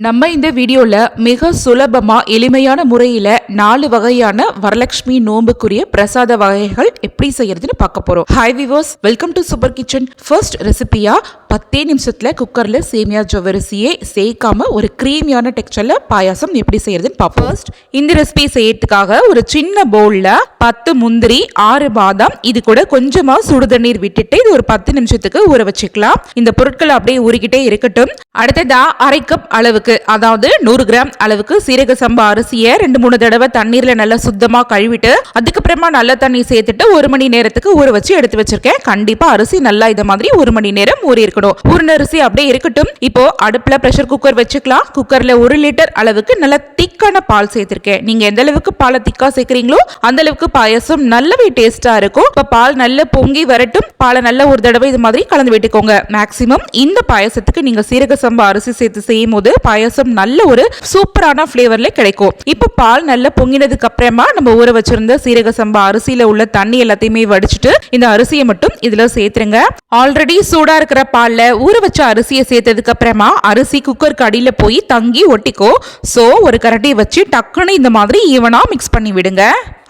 நம்ம இந்த வீடியோவில் மிக சுலபமாக எளிமையான முறையில் நாலு வகையான வரலட்சுமி நோம்புக்குரிய பிரசாத வகைகள் எப்படி செய்யறதுன்னு பார்க்க போகிறோம் hi viewers welcome to super kitchen first ரெசிபியாக பத்தே நிமிஷத்தில் குக்கரில் சேமியா ஜவ்வரிசியை சேர்க்காம ஒரு க்ரீமியான டெக்ஸ்டரில் பாயாசம் எப்படி செய்யறதுன்னு பார்ப்போம் ஃபர்ஸ்ட் இந்த ரெசிபி செய்யறதுக்காக ஒரு சின்ன பவுலில் பத்து முந்திரி ஆறு பாதாம் இது கூட கொஞ்சமாக சுடு தண்ணீர் விட்டுட்டு இது ஒரு பத்து நிமிஷத்துக்கு ஊற வச்சுக்கலாம். இந்த பொருட்கள் அப்படியே ஊறிக்கிட்டே இருக்கட்டும். அடுத்ததா அரை கப் அளவுக்கு அதாவது நூறு கிராம் அளவுக்கு சீரக சம்பா அரிசியை ரெண்டு மூணு தடவை தண்ணீரில் நல்லா சுத்தமாக கழுவிட்டு அதுக்கப்புறமா நல்ல தண்ணி சேர்த்துட்டு ஒரு மணி நேரத்துக்கு ஊற வச்சு எடுத்து வச்சிருக்கேன். கண்டிப்பாக அரிசி நல்லா இதை மாதிரி ஒரு மணி நேரம் ஊறி இருக்கணும். பூர்ண அரிசி அப்படியே இருக்கட்டும். இப்போ அடுப்புல ப்ரெஷர் குக்கர் வச்சுக்கலாம். குக்கர்ல ஒரு லிட்டர் அளவுக்கு நல்ல திக்கான பால் சேர்த்திருக்கேன். நீங்க எந்த அளவுக்கு பாலை திக்கா சேர்க்குறீங்களோ அந்த அளவுக்கு பாயசம் நல்லாவே டேஸ்டா இருக்கும். இப்ப பால் நல்லா பொங்கி வரட்டும். பாலை நல்லா ஒரு தடவை இது மாதிரி கலந்து விட்டுக்கோங்க. மேக்சிமம் இந்த பாயசத்துக்கு நீங்க சீரக சம்பா அரிசி சேர்த்து செய்யும் போது பாயசம் நல்ல ஒரு சூப்பரான ஃபிளேவர்ல கிடைக்கும். இப்போ பால் நல்லா பொங்கினதுக்கு அப்புறமா நம்ம ஊற வச்சிருந்த சீரக சம்பா அரிசியில உள்ள தண்ணி எல்லாத்தையுமே வடிச்சிட்டு இந்த அரிசியை மட்டும் இதுல சேர்த்துருங்க. ஆல்ரெடி சூடா இருக்கிற பால் பால்ல ஊற வச்ச அரிசியை சேர்த்ததுக்கு அப்புறமா அரிசி குக்கருக்கு அடியில் போய் தங்கி ஒட்டிக்கோ. ஸோ ஒரு கரண்டியை வச்சு டக்குன்னு இந்த மாதிரி ஈவனாக மிக்ஸ் பண்ணி விடுங்க.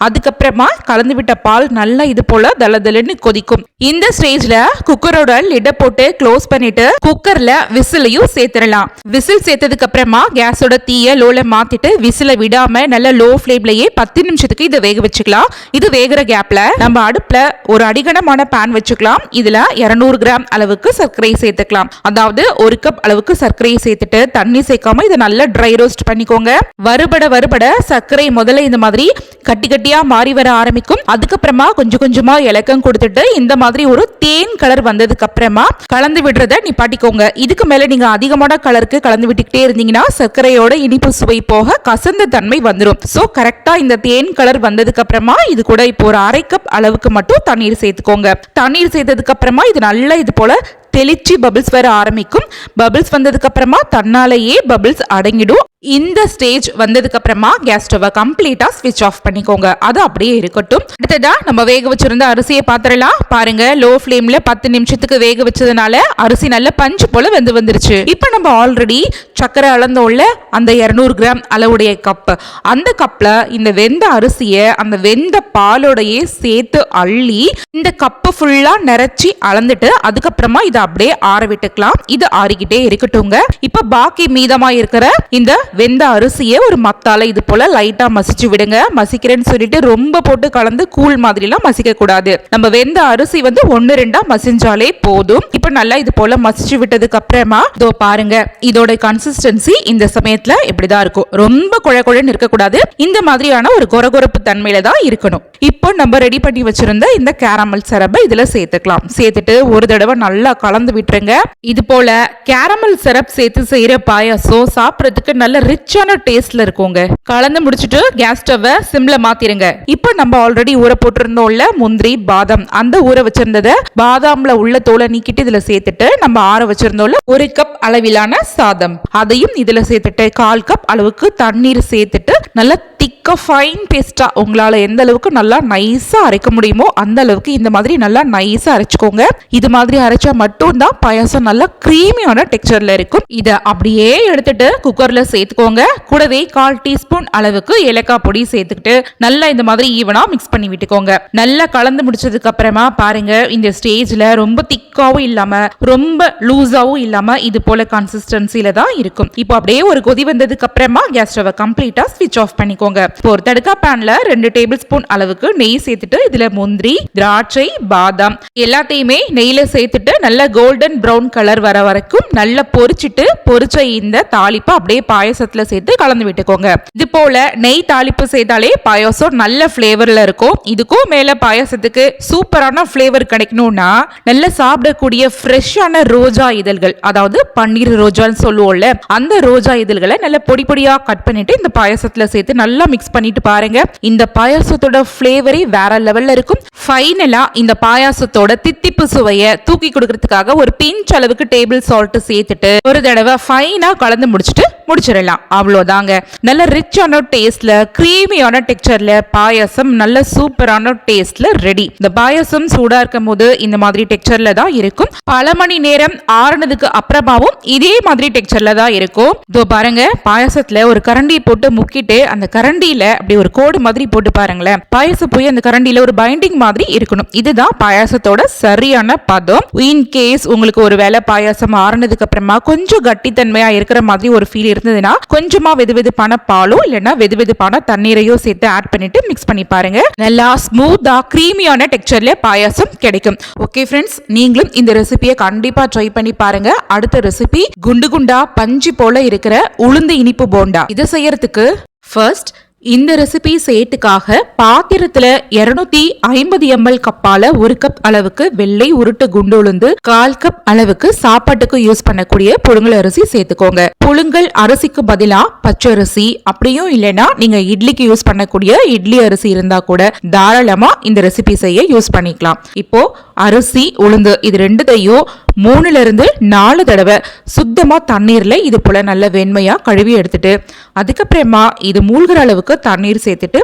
அதுக்கப்புறமா கலந்து விட்ட பால் நல்லா இது போல தளதளன்னு கொதிக்கும். இந்த ஸ்டேஜ்ல குக்கரோட லிட போட்டு க்ளோஸ் பண்ணிட்டு குக்கர்ல விசிலையும் சேர்த்துடலாம். விசில் சேர்த்ததுக்கு அப்புறமா கேஸோட தீய லோல மாத்திட்டு விசில விடாம நல்ல லோ ஃபிளேம்லயே பத்து நிமிஷத்துக்கு இதை வேக வச்சுக்கலாம். இது வேகிற கேப்ல நம்ம அடுப்புல ஒரு அடிகனமான பேன் வச்சுக்கலாம். இதுல 200 கிராம் அளவுக்கு சர்க்கரை சேர்த்துக்கலாம். அதாவது ஒரு கப் அளவுக்கு சர்க்கரையை சேர்த்துட்டு தண்ணி சேர்க்காம இதை நல்லா ட்ரை ரோஸ்ட் பண்ணிக்கோங்க. வறுபட வறுபட சர்க்கரை முதல்ல இந்த மாதிரி கட்டி கட்டி ரெட்டியா மாறி வர ஆரம்பிக்கும். அதுக்கப்புறமா கொஞ்சம் கொஞ்சமா இலக்கம் கொடுத்துட்டு இந்த மாதிரி ஒரு தேன் கலர் வந்ததுக்கு அப்புறமா கலந்து விடுறத நிப்பாட்டிக்கோங்க. இதுக்கு மேல நீங்க அதிகமான கலருக்கு கலந்து விட்டுக்கிட்டே இருந்தீங்கன்னா சர்க்கரையோட இனிப்பு சுவை போக கசந்த தன்மை வந்துடும் சோ கரெக்டா இந்த தேன் கலர் வந்ததுக்கு அப்புறமா இது கூட இப்போ ஒரு அரை கப் அளவுக்கு மட்டும் தண்ணீர் சேர்த்துக்கோங்க. தண்ணீர் சேர்த்ததுக்கு அப்புறமா இது நல்லா இது போல தெளிச்சு பபிள்ஸ் வர ஆரம்பிக்கும். பபிள்ஸ் வந்ததுக்கு அப்புறமா தன்னாலேயே பபிள்ஸ் அடங்கிடும். இந்த ஸ்டேஜ் வந்ததுக்கு அப்புறமா கேஸ் ஸ்டவ்வை கம்ப்ளீட்டா ஸ்விட்ச் ஆஃப் பண்ணிக்கோங்க. அது அப்படியே இருக்கட்டும். அடுத்ததா நம்ம வேக வச்சிருந்த அரிசியை பாத்திரலாம். பாருங்க லோ ஃப்ளேம்ல பத்து நிமிஷத்துக்கு வேக வச்சதுனால அரிசி நல்ல பஞ்சு போல வெந்து வந்துருச்சு. இப்போ நம்ம ஆல்ரெடி சக்கரை அளந்தோம்ல அந்த 200 கிராம் அளவுடைய கப் அந்த கப்ல இந்த வெந்த அரிசியை அந்த வெந்த பாலோடையே சேர்த்து அள்ளி இந்த கப்பு ஃபுல்லா நிறைச்சி அளந்துட்டு அதுக்கப்புறமா இதை அப்படியே ஆற விட்டுக்கலாம். இது ஆறிக்கிட்டே இருக்கட்டுங்க இப்ப பாக்கி மீதமா இருக்கிற இந்த வெந்த அரிசியை ஒரு மத்தால இது போல லைட்டா மசிச்சு விடுங்க. மசிக்கிறேன்னு சொல்லிட்டு ரொம்ப போட்டு கலந்து கூழ் மாதிரி எல்லாம் மசிக்க கூடாது நம்ம வெந்த அரிசி வந்து ஒன்னு ரெண்டா மசிஞ்சாலே போதும். இப்ப நல்லா இது போல மசிச்சு விட்டதுக்கு அப்புறமா இதோ பாருங்க. இதோட கன்சிஸ்டன்சி இந்த சமயத்துல இப்படிதான் இருக்கும். ரொம்ப குழ குழன்னு இருக்கக்கூடாது இந்த மாதிரியான ஒரு கொரகொரப்பு தன்மையில தான் இருக்கணும். இப்போ நம்ம ரெடி பண்ணி வச்சிருந்த இந்த கேரமல் சிரப்பை இதுல சேர்த்துக்கலாம். சேர்த்துட்டு ஒரு தடவை நல்லா கலந்து விட்டுருங்க. இது போல கேரமல் சிரப் சேர்த்து செய்யற பாயாசம் சாப்பிடறதுக்கு நல்ல ரிச்சான டேஸ்ட்ல இருக்குங்க. கலந்து முடிச்சிட்டு கேஸ் ஸ்டவ்வை சிம்ல மாத்திருங்க. இப்போ நம்ம ஆல்ரெடி ஊற போட்டிருந்தோம்ல முந்திரி பாதாம். அந்த ஊற வச்சிருந்ததை பாதாம்ல உள்ள தோலை நீக்கிட்டு இதுல சேர்த்துட்டு நம்ம ஆற வச்சிருந்தோம்ல ஒரு கப் அளவிலான சாதம். அதையும் இதுல சேர்த்துட்டு கால் கப் அளவுக்கு தண்ணீர் சேர்த்துட்டு நல்லா திக்க ஃபைன் பேஸ்டா உங்களால எந்த அளவுக்கு நல்லா நைஸா அரைக்க முடியுமோ அந்த அளவுக்கு இந்த மாதிரி நல்லா நைஸா அரைச்சுக்கோங்க. இது மாதிரி அரைச்சா மட்டும் தான் பாயாசம் நல்லா கிரீமியான டெக்ஸ்சர்ல இருக்கும். இதை அப்படியே எடுத்துட்டு குக்கர்ல சேர்த்து சேர்த்துக்கோங்க. கூடவே கால் டீஸ்பூன் அளவுக்கு ஏலக்காய் பொடி சேர்த்துக்கிட்டு நல்லா இந்த மாதிரி ஈவனா மிக்ஸ் பண்ணி விட்டுக்கோங்க. நல்லா கலந்து முடிச்சதுக்கு அப்புறமா பாருங்க இந்த ஸ்டேஜ்ல ரொம்ப திக்காவும் இல்லாம ரொம்ப லூஸாவும் இல்லாம இது போல கன்சிஸ்டன்சில தான் இருக்கும். இப்போ அப்படியே ஒரு கொதி வந்ததுக்கு அப்புறமா கேஸ் ஸ்டவ் கம்ப்ளீட்டா ஸ்விட்ச் ஆஃப் பண்ணிக்கோங்க. இப்போ ஒரு தடுக்கா பேன்ல ரெண்டு டேபிள் ஸ்பூன் அளவுக்கு நெய் சேர்த்துட்டு இதுல முந்திரி திராட்சை பாதாம் எல்லாத்தையுமே நெய்ல சேர்த்துட்டு நல்ல கோல்டன் பிரவுன் கலர் வர வரைக்கும் நல்லா பொரிச்சிட்டு பொரிச்ச இந்த தாளிப்பை அப்படியே பாயசம் பாயசத்துல சேர்த்து கலந்து விட்டுக்கோங்க. இது போல நெய் தாளிப்பு செய்தாலே பாயாசம் நல்ல ஃப்ளேவர்ல இருக்கும். இதுக்கும் மேல பாயாசத்துக்கு சூப்பரான ஃப்ளேவர் கிடைக்கணும்னா நல்ல சாப்பிடக்கூடிய ஃப்ரெஷ்ஷான ரோஜா இதழ்கள் அதாவது பன்னீர் ரோஜான்னு சொல்லுவோம்ல அந்த ரோஜா இதழ்களை நல்ல பொடி பொடியா கட் பண்ணிட்டு இந்த பாயாசத்துல சேர்த்து நல்லா மிக்ஸ் பண்ணிட்டு பாருங்க. இந்த பாயாசத்தோட ஃப்ளேவரே வேற லெவல்ல இருக்கும். ஃபைனலா இந்த பாயாசத்தோட தித்திப்பு சுவையை தூக்கி கொடுக்கறதுக்காக ஒரு பிஞ்ச் அளவுக்கு டேபிள் சால்ட் சேர்த்துட்டு ஒரு தடவை ஃபைனா கலந்து முடிச்சுட்டு முடிச்சிடலாம். அவ்வளோதாங்க. நல்ல ரிச்சான டேஸ்ட்ல க்ரீமியான டெக்ஸ்டர்ல பாயாசம் நல்ல சூப்பரான டேஸ்ட்ல ரெடி இந்த பாயாசம் சூடா இருக்கும் போது இந்த மாதிரி டெக்ஸ்டர்ல தான் இருக்கும். பல மணி நேரம் ஆறுனதுக்கு அப்புறமாவும் இதே மாதிரி டெக்ஸ்டர்ல தான் இருக்கும். இதோ பாருங்க பாயசத்துல ஒரு கரண்டி போட்டு முக்கிட்டு அந்த கரண்டியில அப்படி ஒரு கோடு மாதிரி போட்டு பாருங்களேன். பாயாசம் போய் அந்த கரண்டியில ஒரு பைண்டிங் மாதிரி இருக்கணும். இதுதான் பாயாசத்தோட சரியான பதம். இன் கேஸ் உங்களுக்கு ஒரு வேலை பாயாசம் ஆறுனதுக்கு அப்புறமா கொஞ்சம் கட்டித்தன்மையா இருக்கிற மாதிரி ஒரு ஃபீல் இருந்ததுன்னா கொஞ்சமா வெது வெதுப்பான பாலோ இல்லைன்னா வெது வெதுப்பான தண்ணீரையோ சேர்த்து ஆட் பண்ணிட்டு மிக்ஸ் பண்ணி பாருங்க. நல்லா ஸ்மூத்தா க்ரீமியான டெக்ஸ்சர்ல பாயாசம் கிடைக்கும். ஓகே ஃப்ரெண்ட்ஸ் நீங்களும் இந்த ரெசிபியை கண்டிப்பா ட்ரை பண்ணி பாருங்க. அடுத்த ரெசிபி குண்டு குண்டா பஞ்சு போல இருக்கிற உளுந்து இனிப்பு போண்டா. இதை செய்யறதுக்கு ஃபர்ஸ்ட் இந்த ரெசிபி செய்யத்துக்காக பாத்திரத்துல 250 ஐம்பது எம்எல் கப்பால ஒரு கப் அளவுக்கு வெள்ளை உருட்டு குண்டு உளுந்து கால் கப் அளவுக்கு சாப்பாட்டுக்கு யூஸ் பண்ணக்கூடிய புழுங்கல் அரிசி சேர்த்துக்கோங்க. புழுங்கல் அரிசிக்கு பதிலா பச்சரிசி அப்படியும் இல்லைன்னா நீங்க இட்லிக்கு யூஸ் பண்ணக்கூடிய இட்லி அரிசி இருந்தா கூட தாராளமா இந்த ரெசிபி செய்ய யூஸ் பண்ணிக்கலாம். இப்போ அரிசி உளுந்து இது ரெண்டுத்தையும் மூணுலேருந்து நாலு தடவை சுத்தமாக தண்ணீரில் இது போல் நல்ல வெண்மையாக கழுவி எடுத்துட்டு அதுக்கப்புறமா இது மூழ்கிற அளவுக்கு தண்ணீர் சேர்த்துட்டு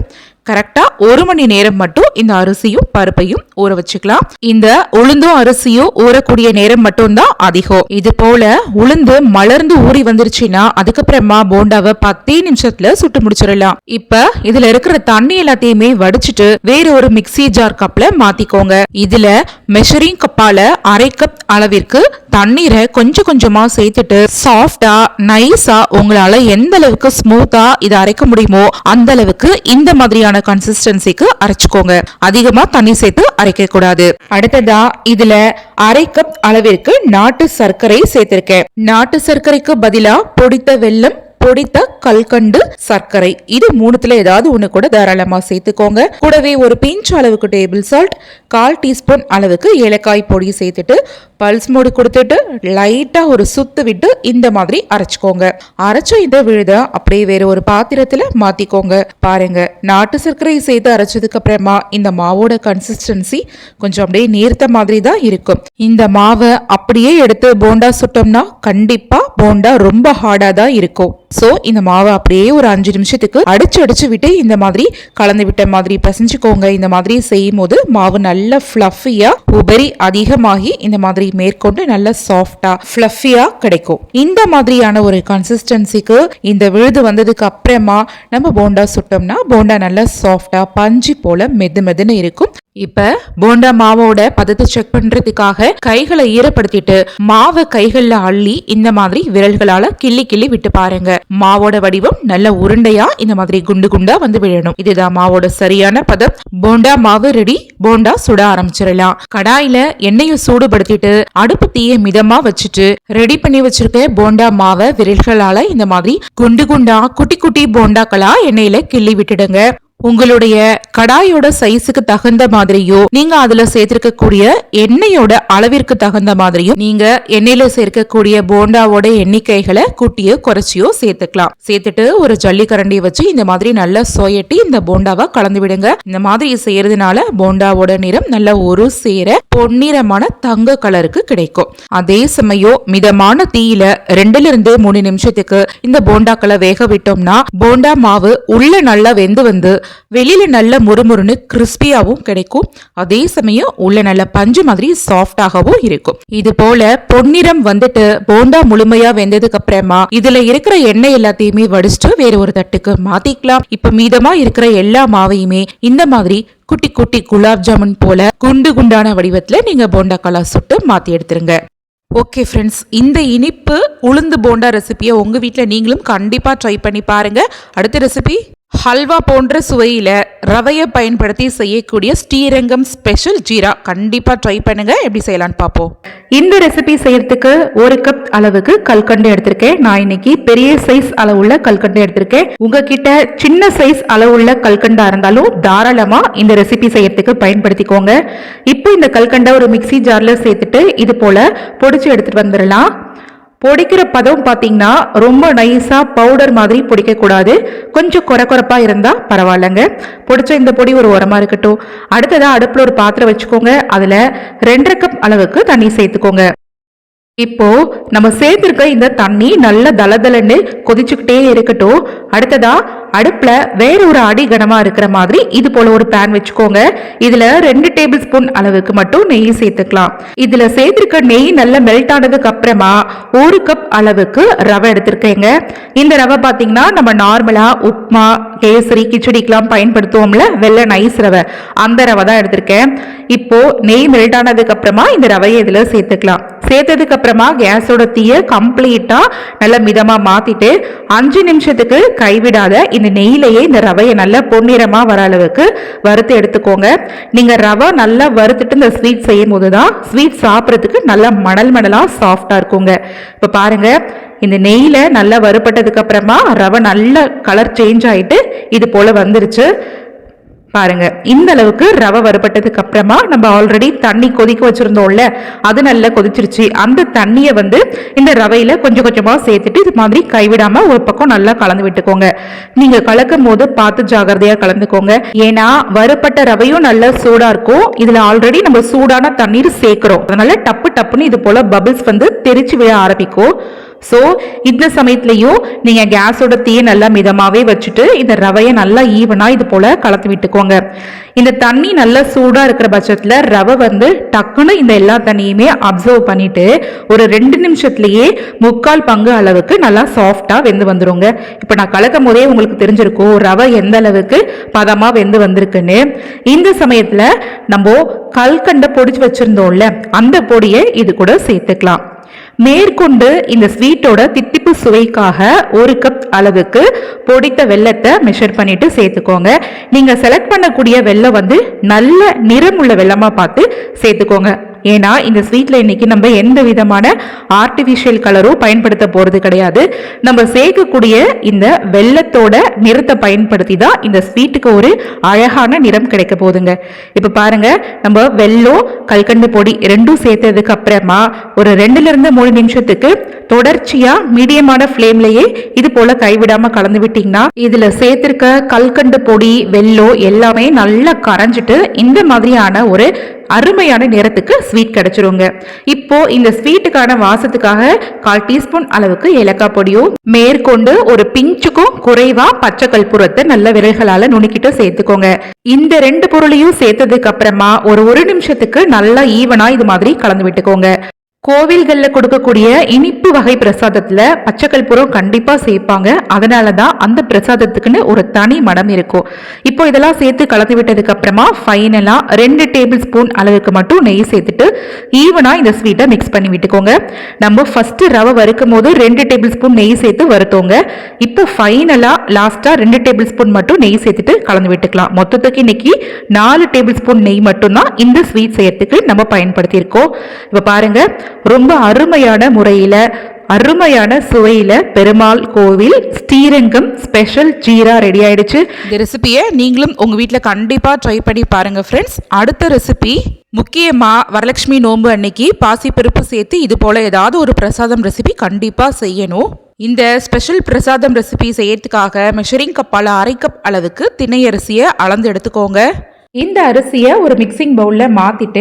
கரெக்டா ஒரு மணி நேரம் மட்டும் இந்த அரிசியும் பருப்பையும் ஊற வச்சுக்கலாம். இந்த உளுந்தும் அரிசியும் ஊறக்கூடிய நேரம் மட்டும்தான் அதிகம். இது போல உளுந்து மலர்ந்து ஊறி வந்துருச்சுன்னா அதுக்கப்புறமா போண்டாவை பத்தே நிமிஷத்துல சுட்டு முடிச்சிடலாம். இப்ப இதுல இருக்கிற தண்ணி எல்லாத்தையுமே வடிச்சிட்டு வேற ஒரு மிக்ஸி ஜார் கப்ல மாத்திக்கோங்க. இதுல மெஷரிங் பல அரை கப் அளவிற்கு தண்ணீரை கொஞ்சம் கொஞ்சமாக சேர்த்துட்டு சாஃப்டா நைஸா உங்களால எந்த அளவுக்கு ஸ்மூத்தா இதை அரைக்க முடியுமோ அந்த அளவுக்கு இந்த மாதிரியான கன்சிஸ்டன்சிக்கு அரைச்சிக்கோங்க. அதிகமா தண்ணி சேர்த்து அரைக்க கூடாது. அடுத்ததா இதுல அரை கப் அளவிற்கு நாட்டு சர்க்கரை சேர்த்திருக்கேன். நாட்டு சர்க்கரைக்கு பதிலா பொடித்த வெல்லம் பொடித்த கல்கண்டு சர்க்கரை. இது மூணுத்துல ஏதாவது ஒன்று கூட தாராளமா சேர்த்துக்கோங்க. கூடவே ஒரு பிஞ்ச் அளவுக்கு டேபிள் சால்ட் கால் டீஸ்பூன் அளவுக்கு ஏலக்காய் பொடி சேர்த்துட்டு பல்ஸ் மூடு கொடுத்துட்டு லைட்டா ஒரு சுத்து விட்டு இந்த மாதிரி அரைச்சிக்கோங்க. அரைச்ச இந்த விழுத அப்படியே வேற ஒரு பாத்திரத்துல மாத்திக்கோங்க. பாருங்க நாட்டு சர்க்கரை சேர்த்து அரைச்சதுக்கு அப்புறமா இந்த மாவோட கன்சிஸ்டன்சி கொஞ்சம் அப்படியே நீர்த்த மாதிரி தான் இருக்கும். இந்த மாவை அப்படியே எடுத்து போண்டா சுட்டோம்னா கண்டிப்பா போண்டா ரொம்ப ஹார்டாக தான் இருக்கும். ஸோ இந்த மாவை அப்படியே ஒரு அஞ்சு நிமிஷத்துக்கு அடிச்சு அடிச்சு விட்டு இந்த மாதிரி கலந்து விட்ட மாதிரி பிசைஞ்சுக்கோங்க. இந்த மாதிரி செய்யும் போது மாவு நல்லா ஃப்ளஃபியா உபரி அதிகமாகி இந்த மாதிரி மேற்கொண்டு நல்ல சாஃப்டா ஃப்ளஃபியா கிடைக்கும். இந்த மாதிரியான ஒரு கன்சிஸ்டன்சிக்கு இந்த விழுது வந்ததுக்கு அப்புறமா நம்ம போண்டா சுட்டோம்னா போண்டா நல்லா சாஃப்டா பஞ்சு போல மெது மெதுன்னு இருக்கும். இப்ப போண்டா மாவோட பதத்தை செக் பண்றதுக்காக கைகளை ஈரப்படுத்திட்டு மாவை கைகள்ல அள்ளி இந்த மாதிரி விரல்களால கிள்ளி கிள்ளி விட்டு பாருங்க. மாவோட வடிவம் நல்ல உருண்டையா இந்த மாதிரி குண்டு குண்டா வந்து விழணும். இதுதான் மாவோட சரியான பதம். போண்டா மாவு ரெடி போண்டா சுட ஆரம்பிச்சிடலாம். கடாயில எண்ணெயை சூடுபடுத்திட்டு அடுப்பு தீயை மிதமா வச்சுட்டு ரெடி பண்ணி வச்சிருக்க போண்டா மாவை விரல்களால இந்த மாதிரி குண்டு குண்டா குட்டி குட்டி போண்டாக்களா எண்ணெயில கிள்ளி விட்டுடுங்க. உங்களுடைய கடாயோட சைஸுக்கு தகுந்த மாதிரியோ நீங்க அதுல சேர்த்திருக்கக்கூடிய எண்ணெயோட அளவிற்கு தகுந்த மாதிரியும் நீங்க எண்ணெயில சேர்க்கக்கூடிய போண்டாவோட எண்ணிக்கைகளை கூட்டியோ குறைச்சியோ சேர்த்துக்கலாம். சேர்த்துட்டு ஒரு ஜல்லிக்கரண்டி வச்சு இந்த மாதிரி நல்லா சொயட்டி இந்த போண்டாவை கலந்து விடுங்க. இந்த மாதிரி செய்யறதுனால போண்டாவோட நிறம் நல்ல ஒரு சேர பொன்னிறமான தங்க கலருக்கு கிடைக்கும். அதே சமயம் மிதமான தீயில ரெண்டுல இருந்து மூணு நிமிஷத்துக்கு இந்த போண்டாக்களை வேக விட்டோம்னா போண்டா மாவு உள்ள நல்லா வெந்து வந்து வெளியில் நல்ல முறுமுறுன்னு கிறிஸ்பியாகவும் கிடைக்கும். அதே சமயம் உள்ள நல்ல பஞ்சு மாதிரி சாஃப்டாகவும் இருக்கும். இது போல பொன்னிறம் வந்துட்டு போண்டா முழுமையா வெந்ததுக்கு அப்புறமா இதுல இருக்கிற எண்ணெய் எல்லாத்தையுமே வடிச்சிட்டு வேற ஒரு தட்டுக்கு மாத்திக்கலாம். இப்ப மீதமா இருக்கிற எல்லா மாவையுமே இந்த மாதிரி குட்டி குட்டி குலாப் ஜாமுன் போல குண்டு குண்டான வடிவத்துல நீங்க போண்டா கலா சுட்டு மாத்தி எடுத்துருங்க. ஓகே ஃப்ரெண்ட்ஸ் இந்த இனிப்பு உளுந்து போண்டா ரெசிபியை உங்கள் வீட்டில் நீங்களும் கண்டிப்பாக ட்ரை பண்ணி பாருங்கள் அடுத்த ரெசிபி ஹல்வா போன்ற சுவையில் ரவையை பயன்படுத்தி செய்யக்கூடிய ஸ்ரீரங்கம் ஸ்பெஷல் ஜீரா. கண்டிப்பாக ட்ரை பண்ணுங்கள் எப்படி செய்யலாம்னு பார்ப்போம். இந்த ரெசிபி செய்யறதுக்கு ஒரு கப் அளவுக்கு கல்கண்டு எடுத்திருக்கேன். நான் இன்னைக்கு பெரிய சைஸ் அளவுள்ள கல்கண்டு எடுத்திருக்கேன். உங்ககிட்ட சின்ன சைஸ் அளவுள்ள கல்கண்டா இருந்தாலும் தாராளமாக இந்த ரெசிபி செய்யறதுக்கு பயன்படுத்திக்கோங்க. இப்போ இந்த கல்கண்டை ஒரு மிக்ஸி ஜாரில் சேர்த்துட்டு இது போல் பொடிச்சு எடுத்துட்டு வந்துடலாம். பொடிக்கிற பதம் பார்த்தீங்கன்னா ரொம்ப நைஸாக பவுடர் மாதிரி பொடிக்கக்கூடாது கொஞ்சம் குறை குறைப்பாக இருந்தால் பரவாயில்லைங்க. பொடிச்ச இந்த பொடி ஒரு உரமாக இருக்கட்டும். அடுத்ததாக அடுப்பில் ஒரு பாத்திரம் வச்சுக்கோங்க. அதில் ரெண்டரை கப் அளவுக்கு தண்ணி சேர்த்துக்கோங்க. இப்போ நம்ம சேர்த்துருக்க இந்த தண்ணி நல்ல தளதளன்னு கொதிச்சுக்கிட்டே இருக்கட்டும். அடுத்ததாக அடுப்பில் வேற ஒரு அடி கனமாக இருக்கிற மாதிரி இது போல ஒரு பேன் வச்சுக்கோங்க. இதுல ரெண்டு டேபிள் ஸ்பூன் அளவுக்கு மட்டும் நெய் சேர்த்துக்கலாம். இதுல சேர்த்திருக்க நெய் நல்லா மெல்ட் ஆனதுக்கு அப்புறமா ஒரு கப் அளவுக்கு ரவை எடுத்திருக்கேங்க. இந்த ரவை பார்த்தீங்கன்னா நம்ம நார்மலா உப்மா கேசரி கிச்சடிக்கெல்லாம் பயன்படுத்துவோம்ல வெள்ளை நைஸ் ரவை. அந்த ரவை தான் எடுத்திருக்கேன். இப்போ நெய் மெல்ட் ஆனதுக்கு அப்புறமா இந்த ரவையை இதுல சேர்த்துக்கலாம். சேர்த்ததுக்கு அப்புறமா கேஸோட தீய கம்ப்ளீட்டா நல்லா மிதமா மாத்திட்டு அஞ்சு நிமிஷத்துக்கு கைவிடாத இந்த நெய்யிலேயே இந்த ரவையை நல்லா பொன்னிறமாக வர அளவுக்கு வறுத்து எடுத்துக்கோங்க. நீங்கள் ரவை நல்லா வறுத்துட்டு இந்த ஸ்வீட் செய்யும் போது தான் ஸ்வீட் சாப்பிட்றதுக்கு நல்லா மணல் மணலாக சாஃப்டாக இருக்குங்க. இப்போ பாருங்க இந்த நெய்யில நல்லா வறுப்பட்டதுக்கப்புறமா ரவை நல்ல கலர் சேஞ்ச் ஆகிட்டு இது போல் வந்துருச்சு. பாருங்க இந்த அளவுக்கு ரவை வறுபட்டதுக்கு அப்புறமா நம்ம ஆல்ரெடி தண்ணி கொதிக்க வச்சிருந்தோம்ல அது நல்லா கொதிச்சிருச்சு. அந்த தண்ணியை வந்து இந்த ரவையில கொஞ்சம் கொஞ்சமா சேர்த்துட்டு இது மாதிரி கைவிடாம ஒரு பக்கம் நல்லா கலந்து விட்டுக்கோங்க. நீங்க கலக்கும் போது பார்த்து ஜாகிரதையா கலந்துக்கோங்க. ஏன்னா வறுப்பட்ட ரவையும் நல்லா சூடா இருக்கும். இதுல ஆல்ரெடி நம்ம சூடான தண்ணீர் சேர்க்கிறோம். அதனால டப்பு டப்புன்னு இது போல பபிள்ஸ் வந்து தெரிச்சு விழ ஆரம்பிக்கும். ஸோ இந்த சமயத்துலையும் நீங்கள் கேஸோட தீயை நல்லா மிதமாகவே வச்சுட்டு இந்த ரவையை நல்லா ஈவனாக இது போல் கலத்து விட்டுக்கோங்க. இந்த தண்ணி நல்லா சூடாக இருக்கிற பட்சத்தில் ரவை வந்து டக்குன்னு இந்த எல்லா தண்ணியுமே அப்சர்வ் பண்ணிட்டு ஒரு ரெண்டு நிமிஷத்துலேயே முக்கால் பங்கு அளவுக்கு நல்லா சாஃப்டாக வெந்து வந்துடுங்க இப்போ நான் கலக்கும் போதே உங்களுக்கு தெரிஞ்சிருக்கும் ரவை எந்த அளவுக்கு பதமாக வெந்து வந்திருக்குன்னு. இந்த சமயத்தில் நம்ம கல்கண்டை பொடிச்சு வச்சுருந்தோம்ல அந்த பொடியை இது கூட சேர்த்துக்கலாம். மேற்கொண்டு இந்த ஸ்வீட்டோட தித்திப்பு சுவைக்காக ஒரு கப் அளவுக்கு பொடித்த வெள்ளத்தை மெஷர் பண்ணிட்டு சேர்த்துக்கோங்க. நீங்கள் செலக்ட் பண்ணக்கூடிய வெள்ளம் வந்து நல்ல நிறமுள்ள வெள்ளமாக பார்த்து சேர்த்துக்கோங்க. ஏன்னா இந்த ஸ்வீட்டில் இன்னைக்கு நம்ம எந்த விதமான ஆர்டிஃபிஷியல் கலரும் பயன்படுத்த போகிறது கிடையாது. நம்ம சேர்க்கக்கூடிய இந்த வெள்ளத்தோட நிறத்தை பயன்படுத்தி தான் இந்த ஸ்வீட்டுக்கு ஒரு அழகான நிறம் கிடைக்க போகுதுங்க. இப்போ பாருங்க நம்ம வெள்ளம் கல்கண்டு பொடி ரெண்டும் சேர்த்ததுக்கு அப்புறமா ஒரு ரெண்டுலேருந்து மூணு நிமிஷத்துக்கு தொடர்ச்சியாக மீடியமான ஃப்ளேம்லேயே இது போல் கைவிடாமல் கலந்து விட்டிங்கன்னா இதில் சேர்த்துருக்க கல்கண்டு பொடி வெள்ளம் எல்லாமே நல்லா கரைஞ்சிட்டு இந்த மாதிரியான ஒரு அருமையான நேரத்துக்கு ஸ்வீட் கிடைச்சிருங்க. இப்போ இந்த ஸ்வீட்டுக்கான வாசத்துக்காக கால் டீஸ்பூன் அளவுக்கு ஏலக்காய் பொடியும் மேற்கொண்டு ஒரு பிஞ்சுக்கும் குறைவா பச்சை கற்பூரத்தை நல்ல விரல்களால நுணுக்கிட்டு சேர்த்துக்கோங்க. இந்த ரெண்டு பொருளையும் சேர்த்ததுக்கு அப்புறமா ஒரு ஒரு நிமிஷத்துக்கு நல்லா ஈவனா இது மாதிரி கலந்து விட்டுக்கோங்க. கோவில்களில் கொடுக்கக்கூடிய இனிப்பு வகை பிரசாதத்தில் பச்சைக்கல்புரம் கண்டிப்பாக சேர்ப்பாங்க. அதனால தான் அந்த பிரசாதத்துக்குன்னு ஒரு தனி மடம் இருக்கும் இப்போ இதெல்லாம் சேர்த்து கலந்து விட்டதுக்கு அப்புறமா ஃபைனலாக ரெண்டு டேபிள் ஸ்பூன் அளவுக்கு மட்டும் நெய் சேர்த்துட்டு ஈவனாக இந்த ஸ்வீட்டை மிக்ஸ் பண்ணி விட்டுக்கோங்க. நம்ம ஃபஸ்ட்டு ரவை வறுக்கும் போது ரெண்டு டேபிள் ஸ்பூன் நெய் சேர்த்து வறுத்தோங்க. இப்போ ஃபைனலாக லாஸ்ட்டாக ரெண்டு டேபிள் ஸ்பூன் மட்டும் நெய் சேர்த்துட்டு கலந்து விட்டுக்கலாம். மொத்தத்துக்கு இன்னைக்கு நாலு டேபிள் ஸ்பூன் நெய் மட்டும்தான் இந்த ஸ்வீட் செய்யறதுக்கு நம்ம பயன்படுத்தியிருக்கோம். இப்போ பாருங்கள் ரொம்ப அருமையான முறையில் அருமையான சுவையில் பெருமாள் கோவில் ஸ்ரீரங்கம் ஸ்பெஷல் ஜீரா ரெடி ஆயிடுச்சு. இந்த ரெசிபியை நீங்களும் உங்கள் வீட்டில் கண்டிப்பாக ட்ரை பண்ணி பாருங்கள் ஃப்ரெண்ட்ஸ் அடுத்த ரெசிபி முக்கியமாக வரலட்சுமி நோன்பு அன்னைக்கு பாசிப்பருப்பு சேர்த்து இது போல் ஏதாவது ஒரு பிரசாதம் ரெசிபி கண்டிப்பாக செய்யணும். இந்த ஸ்பெஷல் பிரசாதம் ரெசிபி செய்யறதுக்காக மெஷரிங் கப்பால் அரை கப் அளவுக்கு திணை அரிசியை அளந்து எடுத்துக்கோங்க. இந்த அரிசியை ஒரு மிக்சிங் பவுலில் மாற்றிட்டு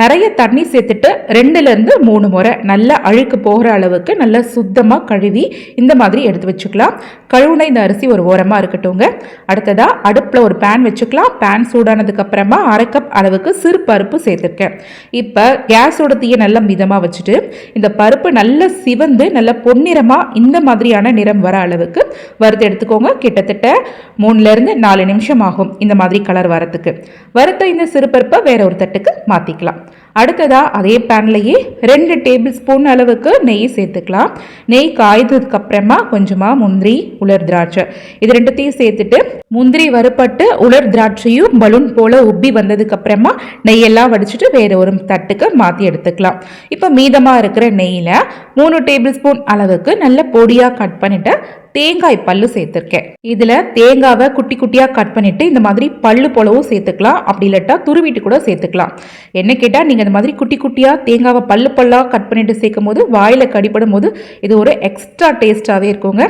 நிறைய தண்ணி சேர்த்துட்டு ரெண்டுலேருந்து மூணு முறை நல்லா அழுக்கு போகிற அளவுக்கு நல்லா சுத்தமாக கழுவி இந்த மாதிரி எடுத்து வச்சுக்கலாம். கழுவுன இந்த அரிசி ஒரு ஓரமாக இருக்கட்டும்ங்க. அடுத்ததாக அடுப்பில் ஒரு பேன் வச்சுக்கலாம். பேன் சூடானதுக்கு அப்புறமா அரை கப் அளவுக்கு சிறு பருப்பு சேர்த்துருக்கேன். இப்போ கேஸோட தீயை நல்லா மிதமாக வச்சுட்டு இந்த பருப்பு நல்லா சிவந்து நல்லா பொன்னிறமாக இந்த மாதிரியான நிறம் வர அளவுக்கு வறுத்து எடுத்துக்கோங்க. கிட்டத்தட்ட மூணுலேருந்து நாலு நிமிஷம் ஆகும் இந்த மாதிரி கலர் வரத்துக்கு வறுத்த இந்த சிறுபருப்பை வேற ஒரு தட்டுக்கு மாற்றிக்கலாம் அடுத்ததாக அதே பேன்லேயே ரெண்டு டேபிள் ஸ்பூன் அளவுக்கு நெய் சேர்த்துக்கலாம். நெய் காய்ந்ததுக்கு அப்புறமா கொஞ்சமாக முந்திரி உலர் திராட்சை. இது ரெண்டுத்தையும் சேர்த்துட்டு முந்திரி வறுப்பட்டு உலர் திராட்சையும் பலூன் போல உப்பி வந்ததுக்கு அப்புறமா நெய்யெல்லாம் வடிச்சிட்டு வேற ஒரு தட்டுக்கு மாற்றி எடுத்துக்கலாம். இப்போ மீதமாக இருக்கிற நெய்யில் மூணு டேபிள் ஸ்பூன் அளவுக்கு நல்ல பொடியாக கட் பண்ணிட்டு தேங்காய் பல்லு சேர்த்துருக்கேன். இதில் தேங்காவை குட்டி குட்டியாக கட் பண்ணிவிட்டு இந்த மாதிரி பல்லு போலவும் சேர்த்துக்கலாம். அப்படி இல்லாட்டா துருவிட்டு கூட சேர்த்துக்கலாம். என்ன கேட்டால் நீங்கள் இந்த மாதிரி குட்டி குட்டியாக தேங்காவை பல்லு பல்லாக கட் பண்ணிட்டு சேர்க்கும் போது வாயில் கடிப்படும் போது இது ஒரு எக்ஸ்ட்ரா டேஸ்ட்டாகவே இருக்குங்க.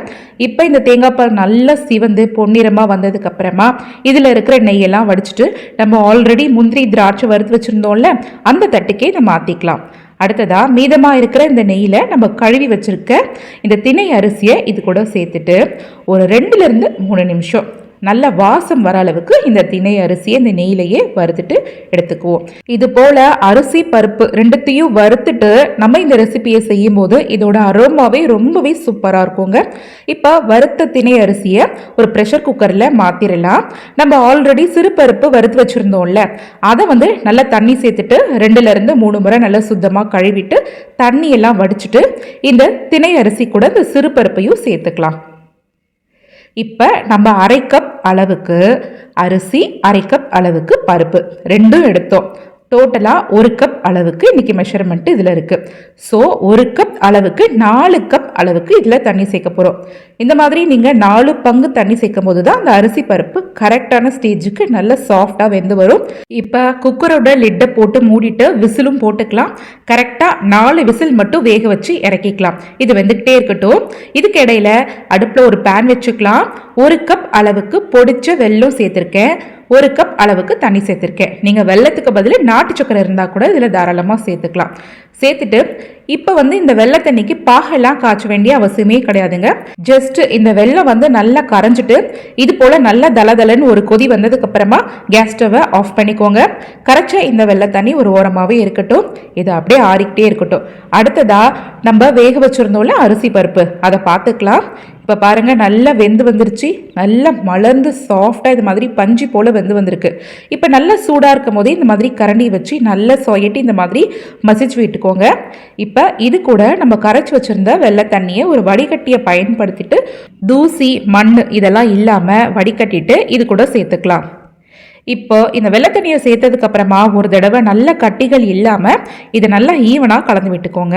இப்போ இந்த தேங்காய் பால் நல்லா சிவந்து பொன்னிறமாக வந்ததுக்கு அப்புறமா இதில் இருக்கிற நெய்யெல்லாம் வடிச்சிட்டு நம்ம ஆல்ரெடி முந்திரி திராட்சை வறுத்து வச்சுருந்தோம்ல அந்த தட்டுக்கே இதை மாற்றிக்கலாம் அடுத்ததாக மீதமாக இருக்கிற இந்த நெய்யில் நம்ம கழுவி வச்சுருக்க இந்த திணை அரிசியை இது கூட சேர்த்துட்டு ஒரு ரெண்டுலேருந்து மூணு நிமிஷம் நல்ல வாசம் வர அளவுக்கு இந்த திணை அரிசியை இந்த நெய்யிலேயே வறுத்துட்டு எடுத்துக்குவோம். இது போல அரிசி பருப்பு ரெண்டுத்தையும் வறுத்துட்டு நம்ம இந்த ரெசிபியை செய்யும் போது இதோட அரோமாவே ரொம்பவே சூப்பராக இருக்குங்க. இப்போ வறுத்த திணை அரிசியை ஒரு ப்ரெஷர் குக்கரில் மாற்றிடலாம் நம்ம ஆல்ரெடி சிறு பருப்பு வறுத்து வச்சுருந்தோம்ல அதை வந்து நல்லா தண்ணி சேர்த்துட்டு ரெண்டுலேருந்து மூணு முறை நல்லா சுத்தமாக கழுவிட்டு தண்ணியெல்லாம் வடிச்சிட்டு இந்த திணை அரிசி கூட இந்த சிறு பருப்பையும் சேர்த்துக்கலாம். இப்போ நம்ம அரை கப் அளவுக்கு அரிசி அரை கப் அளவுக்கு பருப்பு. ரெண்டும் எடுத்தோம். டோட்டலாக ஒரு கப் அளவுக்கு இன்றைக்கி மெஷர்மெண்ட்டு இதில் இருக்குது ஸோ ஒரு கப் அளவுக்கு நாலு கப் அளவுக்கு இதில் தண்ணி சேர்க்க போகிறோம் இந்த மாதிரி நீங்கள் நாலு பங்கு தண்ணி சேர்க்கும் போது தான் அந்த அரிசி பருப்பு கரெக்டான ஸ்டேஜுக்கு நல்ல சாஃப்டாக வெந்து வரும். இப்போ குக்கரோட லிட்டை போட்டு மூடிட்டு விசிலும் போட்டுக்கலாம். கரெக்டாக நாலு விசில் மட்டும் வேக வச்சு இறக்கிக்கலாம். இது வெந்துக்கிட்டே இருக்கட்டும். இதுக்கு இடையில அடுப்பில் ஒரு பேன் வச்சுக்கலாம். ஒரு கப் அளவுக்கு பொடிச்ச வெல்லம் சேர்த்துருக்கேன். ஒரு கப் அளவுக்கு தண்ணி சேர்த்துருக்கேன். நீங்கள் வெள்ளத்துக்கு பதில் நாட்டு சக்கரை இருந்தால் கூட இதில் தாராளமாக சேர்த்துக்கலாம். சேர்த்துட்டு இப்போ வந்து இந்த வெள்ளை தண்ணிக்கு பாகெல்லாம் காய்ச்ச வேண்டிய அவசியமே கிடையாதுங்க. ஜஸ்ட் இந்த வெள்ளம் வந்து நல்லா கரைஞ்சிட்டு இது போல் நல்லா தளதளன்னு ஒரு கொதி வந்ததுக்கு அப்புறமா கேஸ் ஸ்டவை ஆஃப் பண்ணிக்கோங்க. கரைச்ச இந்த வெள்ளை தண்ணி ஒரு ஓரமாகவே இருக்கட்டும். இது அப்படியே ஆறிக்கிட்டே இருக்கட்டும். அடுத்ததாக நம்ம வேக வச்சுருந்தோம்ல அரிசி பருப்பு. அதை பார்த்துக்கலாம். இப்போ பாருங்கள் நல்லா வெந்து வந்துருச்சு. நல்லா மலர்ந்து சாஃப்டாக இது மாதிரி பஞ்சு போல் வெந்து வந்திருக்கு. இப்போ நல்லா சூடாக இருக்கும் போதே இந்த மாதிரி கரண்டி வச்சு நல்லா சொயட்டி இந்த மாதிரி மசிச்சு விட்டுக்கோங்க. இப்போ இது கூட நம்ம கரைச்சி வச்சுருந்த வெள்ளை தண்ணியை ஒரு வடிகட்டியை பயன்படுத்திட்டு தூசி மண் இதெல்லாம் இல்லாமல் வடிகட்டிட்டு இது கூட சேர்த்துக்கலாம். இப்போ இந்த வெள்ளை தண்ணியை சேர்த்ததுக்கு அப்புறமா ஒரு தடவை நல்ல கட்டிகள் இல்லாமல் இதை நல்லா ஈவனாக கலந்து விட்டுக்கோங்க.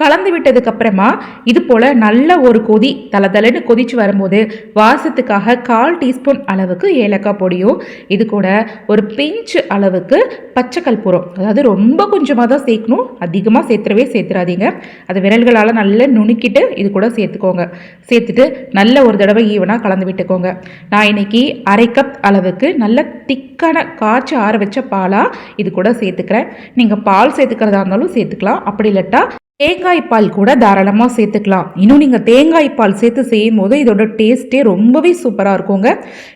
கலந்து விட்டதுக்கு அப்புறமா இது போல் நல்ல ஒரு கொதி தலை தலைன்னு கொதிச்சு வரும்போது வாசத்துக்காக கால் டீஸ்பூன் அளவுக்கு ஏலக்காய் பொடியும் இது கூட ஒரு பிஞ்சு அளவுக்கு பச்சை கற்பூரம் அதாவது ரொம்ப கொஞ்சமாக தான் சேர்க்கணும். அதிகமாக சேர்த்துறவே சேர்த்துறாதீங்க. அது விரல்களால் நல்லா நுணுக்கிட்டு இது கூட சேர்த்துக்கோங்க. சேர்த்துட்டு நல்ல ஒரு தடவை ஈவனாக கலந்து விட்டுக்கோங்க. நான் இன்னைக்கு அரை கப் அளவுக்கு நல்ல திக்கான காய்ச்சி ஆற வச்ச பாலாக இது கூட சேர்த்துக்கிறேன். நீங்கள் பால் சேர்த்துக்கிறதா இருந்தாலும் சேர்த்துக்கலாம். அப்படி இல்லாட்டா தேங்காய் பால் கூட தாராளமாக சேர்த்துக்கலாம். இன்னும் நீங்கள் தேங்காய் பால் சேர்த்து செய்யும் போது இதோட டேஸ்ட்டே ரொம்பவே சூப்பராக இருக்குங்க.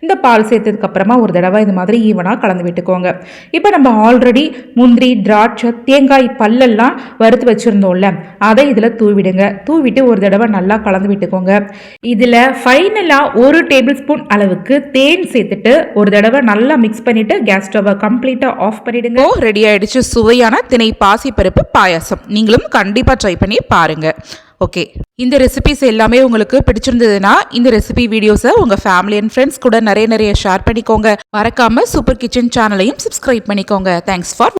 இந்த பால் சேர்த்ததுக்கப்புறமா ஒரு தடவை இது மாதிரி ஈவனாக கலந்து விட்டுக்கோங்க. இப்போ நம்ம ஆல்ரெடி முந்திரி திராட்சை தேங்காய் பல்லெல்லாம் வறுத்து வச்சுருந்தோம்ல அதை இதில் தூவிடுங்க. தூவிட்டு ஒரு தடவை நல்லா கலந்து விட்டுக்கோங்க. இதில் ஃபைனலாக ஒரு டேபிள் ஸ்பூன் அளவுக்கு தேன் சேர்த்துட்டு ஒரு தடவை நல்லா மிக்ஸ் பண்ணிவிட்டு கேஸ் ஸ்டவ்வை கம்ப்ளீட்டாக ஆஃப் பண்ணிவிடுங்க ரெடி ஆகிடுச்சு சுவையான திணை பாசி பருப்பு பாயாசம். நீங்களும் கண்டிப்பாக ட்ரை பண்ணி பாருங்க. ஓகே இந்த ரெசிபிஸ் எல்லாமே உங்களுக்கு பிடிச்சிருந்ததுன்னா இந்த ரெசிபி வீடியோஸை உங்கள் ஃபேமிலி அண்ட் ஃப்ரெண்ட்ஸ் கூட நிறைய நிறைய ஷேர் பண்ணிக்கோங்க. மறக்காம சூப்பர் கிச்சன் சேனலையும் சப்ஸ்கிரைப் பண்ணிக்கோங்க. Thanks for